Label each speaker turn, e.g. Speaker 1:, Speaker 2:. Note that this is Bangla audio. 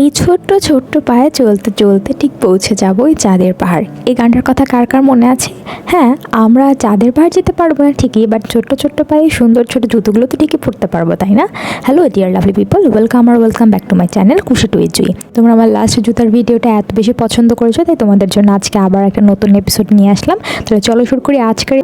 Speaker 1: এই ছোট্ট ছোট্ট পায়ে চলতে চলতে ঠিক পৌঁছে যাব ওই চাঁদের পাহাড়। এই গানটার কথা কার কার মনে আছে? হ্যাঁ আমরা চাঁদের পাহাড় যেতে পারব না ঠিকই বাট ছোট্ট ছোট্ট পায়ে সুন্দর ছোট জুতোগুলো তো ঠিকই পরতে পারব, তাই না? Hello dear lovely people welcome R welcome back to my channel Khushi to Jui তোমরা আমার লাস্ট জুতার ভিডিওটা এত বেশি পছন্দ করেছ, তাই তোমাদের জন্য আজকে আবার একটা নতুন এপিসোড নিয়ে আসলাম। তাহলে চলো শুরু করি আজকের